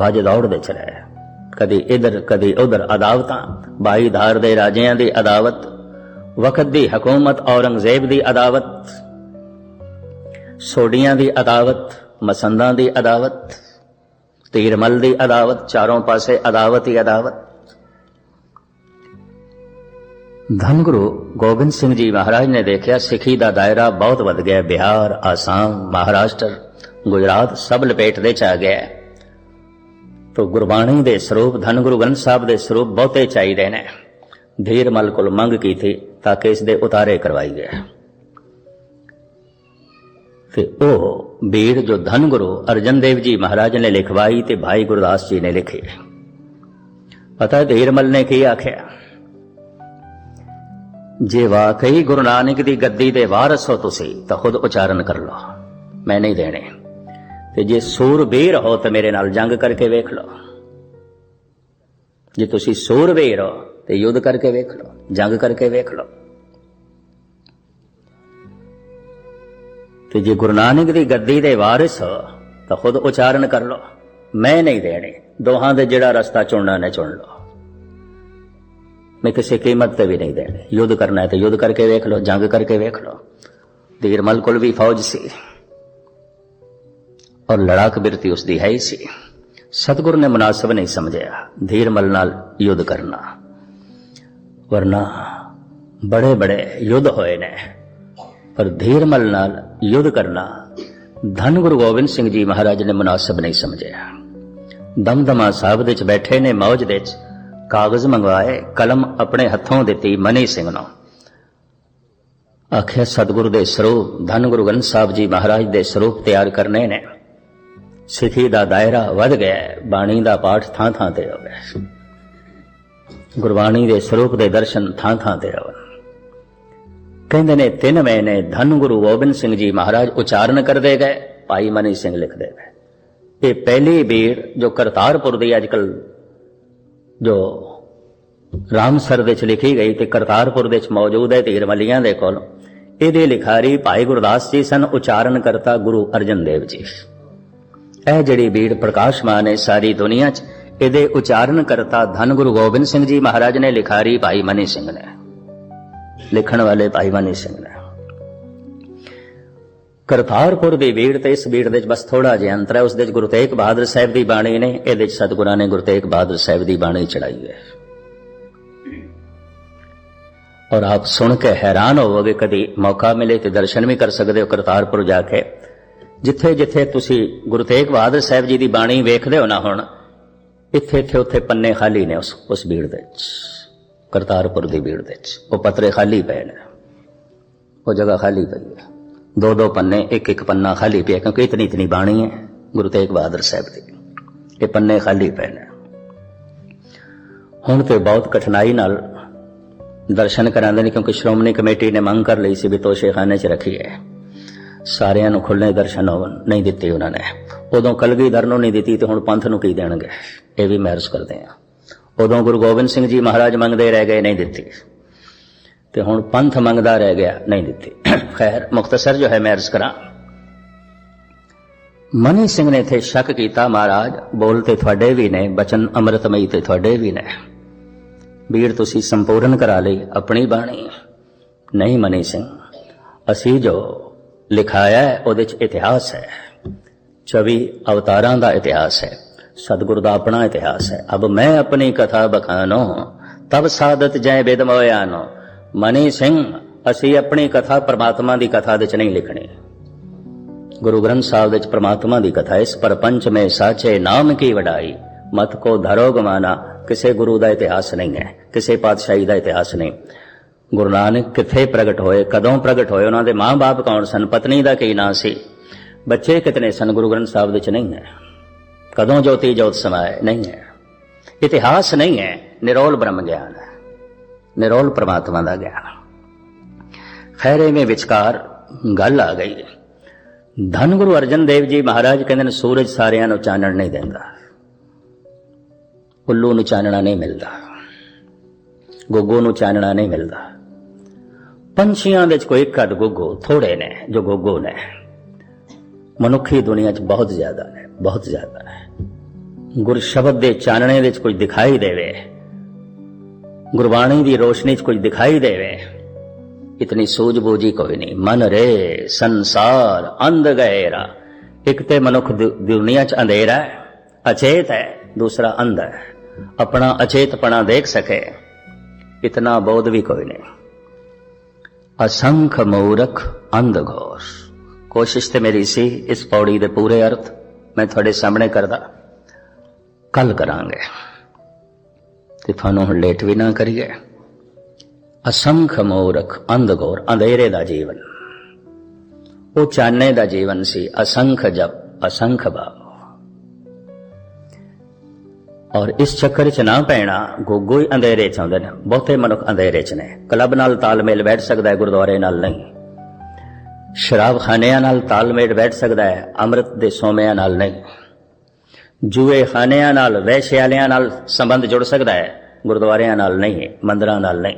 A: ਭਜ ਦੌੜ ਦੇ ਚ ਰਹੇ। ਕਦੀ ਇਧਰ, ਕਦੀ ਉਧਰ ਅਦਾਵਤਾਂ। ਬਾਈਧਾਰ ਦੇ ਰਾਜਿਆਂ ਦੀ ਅਦਾਵਤ ਵਕਤ ਦੀ ਹਕੂਮਤ ਔਰੰਗਜ਼ੇਬ ਦੀ ਅਦਾਵਤ ਸੋਡੀਆਂ ਦੀ ਅਦਾਵਤ, ਮਸੰਦਾਂ ਦੀ ਅਦਾਵਤ, ਤੀਰਮਲ ਦੀ ਅਦਾਵਤ, ਚਾਰੋਂ ਪਾਸੇ ਅਦਾਵਤ ਹੀ ਅਦਾਵਤ। ਧੰਨ ਗੁਰੂ ਗੋਬਿੰਦ ਸਿੰਘ ਜੀ ਮਹਾਰਾਜ ਨੇ ਦੇਖਿਆ ਸਿੱਖੀ ਦਾ ਦਾਇਰਾ ਬਹੁਤ ਵੱਧ ਗਿਆ। ਬਿਹਾਰ, ਆਸਾਮ, ਮਹਾਰਾਸ਼ਟਰ, ਗੁਜਰਾਤ ਸਭ ਲਪੇਟ ਦੇ ਚ ਆ ਗਿਆ। ਤੋ ਗੁਰਬਾਣੀ ਦੇ ਸਰੂਪ, ਧੰਨ ਗੁਰੂ ਗ੍ਰੰਥ ਸਾਹਿਬ ਦੇ ਸਰੂਪ ਬਹੁਤੇ ਚਾਹੀਦੇ ਨੇ। ਧੀਰ ਮਲ ਕੋਲ ਮੰਗ ਕੀਤੀ ਤਾਂ ਕਿ ਇਸ ਦੇ ਉਤਾਰੇ ਕਰਵਾਈ ਗਏ। ਤੇ ਉਹ ਬੀੜ ਜੋ ਧੰਨ ਗੁਰੂ ਅਰਜਨ ਦੇਵ ਜੀ ਮਹਾਰਾਜ ਨੇ ਲਿਖਵਾਈ ਤੇ ਭਾਈ ਗੁਰਦਾਸ ਜੀ ਨੇ ਲਿਖੀ। ਪਤਾ ਹੈ ਧੀਰ ਨੇ ਕੀ ਆਖਿਆ? ਜੇ ਵਾਕਈ ਗੁਰੂ ਨਾਨਕ ਦੀ ਗੱਦੀ ਦੇ ਵਾਰਸ ਹੋ ਤੁਸੀਂ, ਤਾਂ ਖੁਦ ਉਚਾਰਨ ਕਰ ਲਓ। ਮੈਂ ਨਹੀਂ ਦੇਣੇ। ਤੇ ਜੇ ਸੂਰਬੀਰ ਹੋ ਤਾਂ ਮੇਰੇ ਨਾਲ ਜੰਗ ਕਰਕੇ ਵੇਖ ਲਓ। ਜੇ ਤੁਸੀਂ ਸੂਰਬੀਰ ਹੋ ਤੇ ਯੁੱਧ ਕਰਕੇ ਵੇਖ ਲਓ, ਜੰਗ ਕਰਕੇ ਵੇਖ ਲਓ। ਤੇ ਜੇ ਗੁਰੂ ਨਾਨਕ ਦੀ ਗੱਦੀ ਦੇ ਵਾਰਿਸ ਹੋ ਤਾਂ ਖੁਦ ਉਚਾਰਨ ਕਰ ਲਓ। ਮੈਂ ਨਹੀਂ ਦੇਣੇ, ਦੋਹਾਂ ਦੇ ਜਿਹੜਾ ਰਸਤਾ ਚੁਣਨਾ ਨੇ ਚੁਣ ਲਓ। ਮੈਂ ਕਿਸੇ ਕੀਮਤ ਤੇ ਵੀ ਨਹੀਂ ਦੇਣੇ। ਯੁੱਧ ਕਰਨਾ ਹੈ ਤੇ ਯੁੱਧ ਕਰਕੇ ਵੇਖ ਲਓ, ਜੰਗ ਕਰਕੇ ਵੇਖ ਲਓ। ਧੀਰਮਲ ਕੋਲ ਵੀ ਫੌਜ ਸੀ। ਔਰ ਲੜਾਕ ਬਿਰਤੀ ਉਸ ਦੀ ਹੈ ਹੀ ਸੀ। ਸਤਿਗੁਰੂ ਨੇ ਮੁਨਾਸਬ ਨਹੀਂ ਸਮਝਿਆ। ਧੀਰਮਲ ਨਾਲ ਯੁੱਧ ਕਰਨਾ। ਵਰਨਾ ਬੜੇ ਬੜੇ ਯੁੱਧ ਹੋਏ ਨੇ। ਪਰ ਧੀਰ ਧੀਰਮਲ ਨਾਲ ਯੁੱਧ ਕਰਨਾ ਧੰਨ ਗੁਰੂ ਗੋਬਿੰਦ ਸਿੰਘ ਜੀ ਮਹਾਰਾਜ ਨੇ ਮੁਨਾਸਬ ਨਹੀਂ ਸਮਝਿਆ। ਦਮਦਮਾ ਸਾਹਿਬ ਦੇ ਚ ਬੈਠੇ ਨੇ ਮੌਜ ਦੇ ਵਿੱਚ ਕਾਗਜ਼ ਮੰਗਵਾਏ, ਕਲਮ ਆਪਣੇ ਹੱਥੋਂ ਦਿੱਤੀ ਮਨੀ ਸਿੰਘ ਨੂੰ। ਆਖਿਆ, ਸਤਿਗੁਰੂ ਦੇ ਸਰੂਪ, ਧੰਨ ਗੁਰੂ ਗ੍ਰੰਥ ਸਾਹਿਬ ਜੀ ਮਹਾਰਾਜ ਦੇ ਸਰੂਪ ਤਿਆਰ ਕਰਨੇ ਨੇ। ਸਿੱਖੀ ਦਾ ਦਾਇਰਾ ਵੱਧ ਗਿਆ ਬਾਣੀ ਦਾ ਪਾਠ ਥਾਂ ਥਾਂ ਤੇ ਹੋ ਗਿਆ ਗੁਰਬਾਣੀ ਦੇ ਸਰੂਪ ਦੇ ਦਰਸ਼ਨ ਥਾਂ ਥਾਂ ਤੇ ਹੋਣ। ਕਹਿੰਦੇ ਨੇ, ਤਿੰਨ ਮਹੀਨੇ ਧੰਨ ਗੁਰੂ ਗੋਬਿੰਦ ਸਿੰਘ ਜੀ ਮਹਾਰਾਜ ਉਚਾਰਨ ਕਰਦੇ ਗਏ, ਭਾਈ ਮਨੀ ਸਿੰਘ ਲਿਖਦੇ ਗਏ। ਇਹ ਪਹਿਲੀ ਬੀੜ ਜੋ ਕਰਤਾਰਪੁਰ ਦੀ ਅੱਜਕੱਲ ਜੋ ਰਾਮਸਰ ਦੇ ਚ ਲਿਖੀ ਗਈ ਤੇ ਕਰਤਾਰਪੁਰ ਦੇ ਚ ਮੌਜੂਦ ਹੈ ਧੀਰਮਲੀਆਂ ਦੇ ਕੋਲ, ਇਹਦੇ ਲਿਖਾਰੀ ਭਾਈ ਗੁਰਦਾਸ ਜੀ ਸਨ, ਉਚਾਰਨ ਕਰਤਾ ਗੁਰੂ ਅਰਜਨ ਦੇਵ ਜੀ। ਇਹ ਜਿਹੜੀ ਬੀੜ ਪ੍ਰਕਾਸ਼ਮਾਨ ਹੈ ਸਾਰੀ ਦੁਨੀਆ 'ਚ, ਇਹਦੇ ਉਚਾਰਨ ਕਰਤਾ ਧੰਨ ਗੁਰੂ ਗੋਬਿੰਦ ਸਿੰਘ ਜੀ ਮਹਾਰਾਜ ਨੇ ਲਿਖਾਰੀ ਭਾਈ ਮਨੀ ਸਿੰਘ ਨੇ। ਲਿਖਣ ਵਾਲੇ ਭਾਈ ਮਨੀ ਸਿੰਘ ਨੇ। ਕਰਤਾਰਪੁਰ ਦੀ ਬੀੜ ਤੇ ਇਸ ਬੀੜ ਦੇ ਵਿੱਚ ਬਸ ਥੋੜਾ ਜਿਹਾ ਅੰਤਰ ਹੈ, ਉਸ ਦੇ ਵਿੱਚ ਗੁਰੂ ਤੇਗ ਬਹਾਦਰ ਸਾਹਿਬ ਦੀ ਬਾਣੀ ਨੇ, ਇਹਦੇ ਵਿੱਚ ਸਤਿਗੁਰਾਂ ਨੇ ਗੁਰੂ ਤੇਗ ਬਹਾਦਰ ਸਾਹਿਬ ਦੀ ਬਾਣੀ ਚੜਾਈ ਹੈ। ਔਰ ਆਪ ਸੁਣ ਕੇ ਹੈਰਾਨ ਹੋਵੋਗੇ, ਕਦੀ ਮੌਕਾ ਮਿਲੇ ਤੇ ਦਰਸ਼ਨ ਵੀ ਕਰ ਸਕਦੇ ਹੋ ਕਰਤਾਰਪੁਰ ਜਾ ਕੇ। ਜਿੱਥੇ ਜਿੱਥੇ ਤੁਸੀਂ ਗੁਰੂ ਤੇਗ ਬਹਾਦਰ ਸਾਹਿਬ ਜੀ ਦੀ ਬਾਣੀ ਵੇਖਦੇ ਹੋ ਨਾ ਹੁਣ, ਇੱਥੇ ਇੱਥੇ ਉੱਥੇ ਪੰਨੇ ਖਾਲੀ ਨੇ ਉਸ ਉਸ ਭੀੜ ਦੇ ਵਿੱਚ। ਕਰਤਾਰਪੁਰ ਦੀ ਭੀੜ ਦੇ ਵਿੱਚ। ਉਹ ਪੱਤਰੇ ਖਾਲੀ ਪਏ ਨੇ। ਉਹ ਜਗ੍ਹਾ ਖਾਲੀ ਪਈ ਹੈ। ਦੋ ਦੋ ਪੰਨੇ, ਇੱਕ ਇੱਕ ਪੰਨਾ ਖਾਲੀ ਪਿਆ, ਕਿਉਂਕਿ ਇਤਨੀ ਇਤਨੀ ਬਾਣੀ ਹੈ ਗੁਰੂ ਤੇਗ ਬਹਾਦਰ ਸਾਹਿਬ ਦੀ। ਇਹ ਪੰਨੇ ਖਾਲੀ ਪਏ ਨੇ। ਹੁਣ ਤੇ ਬਹੁਤ ਕਠਿਨਾਈ ਨਾਲ ਦਰਸ਼ਨ ਕਰਾਉਂਦੇ ਨੇ, ਕਿਉਂਕਿ ਸ਼੍ਰੋਮਣੀ ਕਮੇਟੀ ਨੇ ਮੰਗ ਕਰ ਲਈ ਸੀ ਵੀ ਤੋਸ਼ੇਖਾਨੇ 'ਚ ਰੱਖੀਏ। ਸਾਰਿਆਂ ਨੂੰ ਖੁੱਲ੍ਹੇ ਦਰਸ਼ਨ ਹੋਣ, ਨਹੀਂ ਦਿੱਤੇ ਉਹਨਾਂ ਨੇ। ਉਦੋਂ ਕਲਗੀਧਰ ਨੂੰ ਨਹੀਂ ਦਿੱਤੀ ਤੇ ਹੁਣ ਪੰਥ ਨੂੰ ਕੀ ਦੇਣਗੇ? ਇਹ ਵੀ ਮਹਿਰਸ ਕਰਦੇ ਆ ਉਦੋਂ ਗੁਰੂ ਗੋਬਿੰਦ ਸਿੰਘ ਜੀ ਮਹਾਰਾਜ ਮੰਗਦੇ ਰਹਿ ਗਏ, ਨਹੀਂ ਦਿੱਤੀ। ਤੇ ਹੁਣ ਪੰਥ ਮੰਗਦਾ ਰਹਿ ਗਿਆ, ਨਹੀਂ ਦਿੱਤੀ। ਖੈਰ ਮੁਖਤਸਰ ਜੋ ਹੈ ਮਹਿਰਸ ਕਰਾਂ। ਮਨੀ ਸਿੰਘ ਨੇ ਇੱਥੇ ਸ਼ੱਕ ਕੀਤਾ, ਮਹਾਰਾਜ, ਬੋਲ ਤੇ ਤੁਹਾਡੇ ਵੀ ਨੇ, ਬਚਨ ਅੰਮ੍ਰਿਤਮਈ ਤੇ ਤੁਹਾਡੇ ਵੀ ਨੇ। ਵੀਰ ਤੁਸੀਂ ਸੰਪੂਰਨ ਕਰਾ ਲਈ ਆਪਣੀ ਬਾਣੀ। ਨਹੀਂ ਮਨੀ ਸਿੰਘ, ਅਸੀਂ ਜੋ ਲਿਖਾਇਆ ਹੈ, ਉਹਦੇ ਚ ਇਤਿਹਾਸ ਹੈ। 24 ਅਵਤਾਰਾਂ ਦਾ ਇਤਿਹਾਸ ਹੈ, ਸਤਿਗੁਰ ਦਾ ਆਪਣਾ ਇਤਿਹਾਸ ਹੈ। ਅਬ ਮੈਂ ਆਪਣੀ ਕਥਾ ਬਖਾਨੋ, ਤਬ ਸਾਦਤ ਜੈ ਬਿਦ ਮਨੀ ਸਿੰਘ, ਅਸੀਂ ਆਪਣੀ ਕਥਾ ਪ੍ਰਮਾਤਮਾ ਦੀ ਕਥਾ ਦੇ ਚ ਨਹੀਂ ਲਿਖਣੀ। ਗੁਰੂ ਗ੍ਰੰਥ ਸਾਹਿਬ ਵਿੱਚ ਪ੍ਰਮਾਤਮਾ ਦੀ ਕਥਾ ਇਸ ਪਰਪੰਚ ਮੇ ਸਾਚੇ ਨਾਮ ਕੀ ਵਡਾਈ। ਮਤ ਕੋ ਧਰੋ ਗਮਾਨਾ ਕਿਸੇ ਗੁਰੂ ਦਾ ਇਤਿਹਾਸ ਨਹੀਂ ਹੈ, ਕਿਸੇ ਪਾਤਸ਼ਾਹੀ ਦਾ ਇਤਿਹਾਸ ਨਹੀਂ। ਗੁਰੂ ਨਾਨਕ ਕਿੱਥੇ ਪ੍ਰਗਟ ਹੋਏ, ਕਦੋਂ ਪ੍ਰਗਟ ਹੋਏ, ਉਹਨਾਂ ਦੇ ਮਾਂ-ਬਾਪ ਕੌਣ ਸਨ, ਪਤਨੀ ਦਾ ਕੀ ਨਾਂ ਸੀ? ਬੱਚੇ ਕਿਤਨੇ ਸਨ, ਗੁਰੂ ਗ੍ਰੰਥ ਸਾਹਿਬ ਵਿੱਚ ਨਹੀਂ ਹੈ। ਕਦੋਂ ਜੋਤੀ ਜੋਤ ਸਮਾਏ? ਨਹੀਂ ਹੈ। ਇਤਿਹਾਸ ਨਹੀਂ ਹੈ। ਨਿਰੋਲ ਬ੍ਰਹਮ ਗਿਆਨ ਹੈ। ਨਿਰੋਲ ਪ੍ਰਮਾਤਮਾ ਦਾ ਗਿਆਨ। ਖੈਰ ਐਵੇਂ ਵਿਚਕਾਰ ਗੱਲ ਆ ਗਈ। ਧੰਨ ਗੁਰੂ ਅਰਜਨ ਦੇਵ ਜੀ ਮਹਾਰਾਜ ਕਹਿੰਦੇ ਨੇ, ਸੂਰਜ ਸਾਰਿਆਂ ਨੂੰ ਚਾਨਣ ਨਹੀਂ ਦਿੰਦਾ। ਉੱਲੂ ਨੂੰ ਚਾਨਣਾ ਨਹੀਂ ਮਿਲਦਾ। ਗੋਗੋ ਨੂੰ ਚਾਨਣਾ ਨਹੀਂ ਮਿਲਦਾ। ਪੰਛੀਆਂ ਵਿੱਚ ਕੋਈ ਘੱਟ ਅੱਧ ਗੋਗੋ ਥੋੜੇ ਨੇ, ਜੋ ਗੋਗੋ ਨੇ। ਮਨੁੱਖੀ ਦੁਨੀਆ 'ਚ ਬਹੁਤ ਜ਼ਿਆਦਾ ਨੇ, ਬਹੁਤ ਜ਼ਿਆਦਾ ਨੇ। ਗੁਰ ਸ਼ਬਦ ਦੇ ਚਾਨਣੇ ਵਿੱਚ ਕੁਝ ਦਿਖਾਈ ਦੇਵੇ, ਗੁਰਬਾਣੀ ਦੀ ਰੋਸ਼ਨੀ 'ਚ ਕੁਝ ਦਿਖਾਈ ਦੇਵੇ, ਇਤਨੀ ਸੂਝ-ਬੂਝੀ ਕੋਈ ਨਹੀਂ। ਮਨ ਰੇ, ਸੰਸਾਰ ਅੰਧ ਗਏਰਾ। ਇੱਕ ਤੇ ਮਨੁੱਖ ਦੁ- ਦੁਨੀਆ 'ਚ ਅੰਧੇਰਾ ਹੈ, ਅਚੇਤ ਹੈ, ਦੂਸਰਾ ਅੰਧ ਹੈ। ਆਪਣਾ ਅਚੇਤਪਣਾ ਦੇਖ ਸਕੇ। ਇਤਨਾ ਬੋਧ ਵੀ ਕੋਈ ਨਹੀਂ ਅਸੰਖ ਮੂਰਖ ਅੰਧ ਘੋਰ ਕੋਸ਼ਿਸ਼ ਤੇ ਮੇਰੀ ਸੀ ਇਸ ਪੌੜੀ ਦੇ ਪੂਰੇ ਅਰਥ ਮੈਂ ਤੁਹਾਡੇ ਸਾਹਮਣੇ ਕਰਦਾ ਕੱਲ ਕਰਾਂਗੇ ਤੇ ਤੁਹਾਨੂੰ ਹੁਣ ਲੇਟ ਵੀ ਨਾ ਕਰੀਏ ਅਸੰਖ ਮੂਰਖ ਅੰਧ ਘੋਰ ਅੰਧੇਰੇ ਦਾ ਜੀਵਨ ਉਹ ਚਾਨਣੇ ਦਾ ਜੀਵਨ ਸੀ ਅਸੰਖ ਜਪ ਅਸੰਖ ਭਾਵ ਔਰ ਇਸ ਚੱਕਰ 'ਚ ਨਾ ਪੈਣਾ, ਗੋਗੋ ਹੀ ਅੰਧੇਰੇ 'ਚ ਆਉਂਦੇ ਨੇ। ਬਹੁਤੇ ਮਨੁੱਖ ਅੰਧੇਰੇ 'ਚ ਨੇ। ਕਲੱਬ ਨਾਲ ਤਾਲਮੇਲ ਬੈਠ ਸਕਦਾ ਹੈ, ਗੁਰਦੁਆਰੇ ਨਾਲ ਨਹੀਂ। ਸ਼ਰਾਬਖਾਨਿਆਂ ਨਾਲ ਤਾਲਮੇਲ ਬੈਠ ਸਕਦਾ ਹੈ, ਅੰਮ੍ਰਿਤ ਦੇ ਸੋਮਿਆਂ ਨਾਲ ਨਹੀਂ। ਜੂਏ ਖਾਨਿਆਂ ਨਾਲ, ਵੈਸ਼ਿਆਲਿਆਂ ਨਾਲ ਸੰਬੰਧ ਜੁੜ ਸਕਦਾ ਹੈ, ਗੁਰਦੁਆਰਿਆਂ ਨਾਲ ਨਹੀਂ, ਮੰਦਰਾਂ ਨਾਲ ਨਹੀਂ।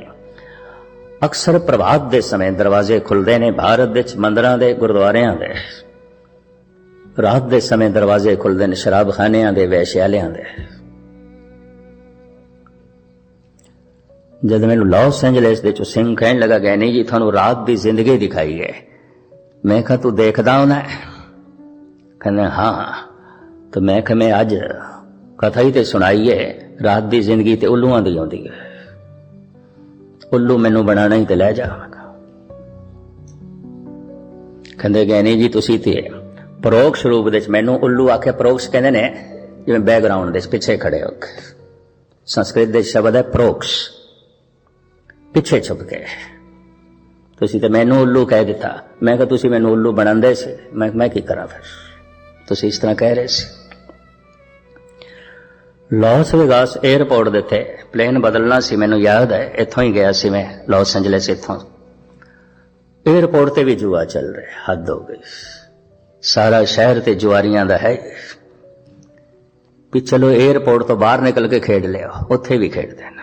A: ਅਕਸਰ ਪ੍ਰਭਾਤ ਦੇ ਸਮੇਂ ਦਰਵਾਜ਼ੇ ਖੁੱਲਦੇ ਨੇ, ਭਾਰਤ ਵਿੱਚ ਮੰਦਰਾਂ ਦੇ, ਗੁਰਦੁਆਰਿਆਂ ਦੇ। ਰਾਤ ਦੇ ਸਮੇਂ ਦਰਵਾਜ਼ੇ ਖੁੱਲਦੇ ਨੇ, ਸ਼ਰਾਬਖਾਨਿਆਂ ਦੇ, ਵੈਸ਼ਿਆਲਿਆਂ ਦੇ। ਜਦ ਮੈਨੂੰ ਲਾਸ ਐਂਜਲਸ ਦੇ ਚੋਂ ਸਿੰਘ ਕਹਿਣ ਲੱਗਾ ਗਏ ਨਹੀਂ ਜੀ, ਤੁਹਾਨੂੰ ਰਾਤ ਦੀ ਜ਼ਿੰਦਗੀ ਦਿਖਾਈ ਹੈ। ਮੈਂ ਕਿਹਾ, ਤੂੰ ਦੇਖਦਾ ਹੁਣਾ ਕਹਿੰਦੇ, ਹਾਂ। ਤਾਂ ਮੈਂ ਕਿਹਾ, ਮੈਂ ਅੱਜ ਕਥਾ ਹੀ ਤੇ ਸੁਣਾਈ ਹੈ, ਰਾਤ ਦੀ ਜ਼ਿੰਦਗੀ ਤੇ ਉੱਲੂਆਂ ਦੀ ਆਉਂਦੀ ਹੈ। ਉੱਲੂ ਮੈਨੂੰ ਬਣਾਣਾ ਹੀ ਤੇ ਲੈ ਜਾ। ਕਹਿੰਦੇ ਗਏ ਜੀ, ਤੁਸੀਂ ਤੇ ਪਰੋਕਸ਼ ਰੂਪ ਵਿੱਚ ਮੈਨੂੰ ਉੱਲੂ ਆਖਿਆ, ਪਰੋਕਸ਼ ਕਹਿੰਦੇ ਨੇ, ਜਿਵੇਂ ਬੈਕਗ੍ਰਾਉਂਡ ਦੇ ਪਿੱਛੇ ਖੜੇ ਹੋ ਕੇ। ਸੰਸਕ੍ਰਿਤ ਦੇ ਸ਼ਬਦ ਹੈ ਪਰੋਕਸ਼। ਪਿੱਛੇ ਛੁਪ ਗਏ। ਤੁਸੀਂ ਤਾਂ ਮੈਨੂੰ ਉੱਲੂ ਕਹਿ ਦਿੱਤਾ। ਮੈਂ ਕਿਹਾ, ਤੁਸੀਂ ਮੈਨੂੰ ਉੱਲੂ ਬਣਾਉਂਦੇ ਸੀ। ਮੈਂ ਮੈਂ ਕੀ ਕਰਾਂ ਫਿਰ? ਤੁਸੀਂ ਇਸ ਤਰ੍ਹਾਂ ਕਹਿ ਰਹੇ ਸੀ। ਲਾਸ ਵੇਗਾਸ 에ਅਰਪੋਰਟ ਦੇ ਤੇ ਪਲੇਨ ਬਦਲਣਾ ਸੀ, ਮੈਨੂੰ ਯਾਦ ਹੈ। ਇੱਥੋਂ ਹੀ ਗਿਆ ਸੀ ਮੈਂ, ਲਾਸ ਐਂਜਲਸ ਇੱਥੋਂ। 에ਅਰਪੋਰਟ ਤੇ ਵੀ ਜੁਆ ਚੱਲ ਰਿਹਾ, ਹੱਦ ਹੋ ਗਈ। ਸਾਰਾ ਸ਼ਹਿਰ ਤੇ ਜੁਆਰੀਆਂ ਦਾ ਹੈ ਵੀ ਚਲੋ 에ਅਰਪੋਰਟ ਤੋਂ ਬਾਹਰ ਨਿਕਲ ਕੇ ਖੇਡ ਲਿਆ, ਉੱਥੇ ਵੀ ਖੇਡਦੇ ਨੇ।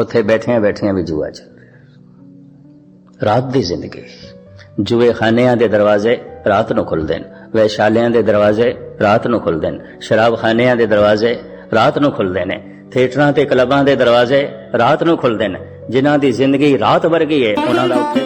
A: ਉੱਥੇ ਬੈਠਿਆਂ ਬੈਠਿਆਂ ਵੀ ਜੂਆ ਚੱਲ ਰਿਹਾ ਰਾਤ ਦੀ ਜ਼ਿੰਦਗੀ। ਜੂਏ ਖਾਨਿਆਂ ਦੇ ਦਰਵਾਜ਼ੇ ਰਾਤ ਨੂੰ ਖੁੱਲਦੇ ਨੇ। ਵੈਸ਼ਾਲਿਆਂ ਦੇ ਦਰਵਾਜ਼ੇ ਰਾਤ ਨੂੰ ਖੁੱਲਦੇ ਨੇ। ਸ਼ਰਾਬਖਾਨਿਆਂ ਦੇ ਦਰਵਾਜ਼ੇ ਰਾਤ ਨੂੰ ਖੁੱਲਦੇ ਨੇ। ਥੀਏਟਰਾਂ ਤੇ ਕਲੱਬਾਂ ਦੇ ਦਰਵਾਜ਼ੇ ਰਾਤ ਨੂੰ ਖੁੱਲਦੇ ਨੇ। ਜਿਨ੍ਹਾਂ ਦੀ ਜ਼ਿੰਦਗੀ ਰਾਤ ਵਰਗੀ ਹੈ ਉਹਨਾਂ ਦਾ ਉੱਥੇ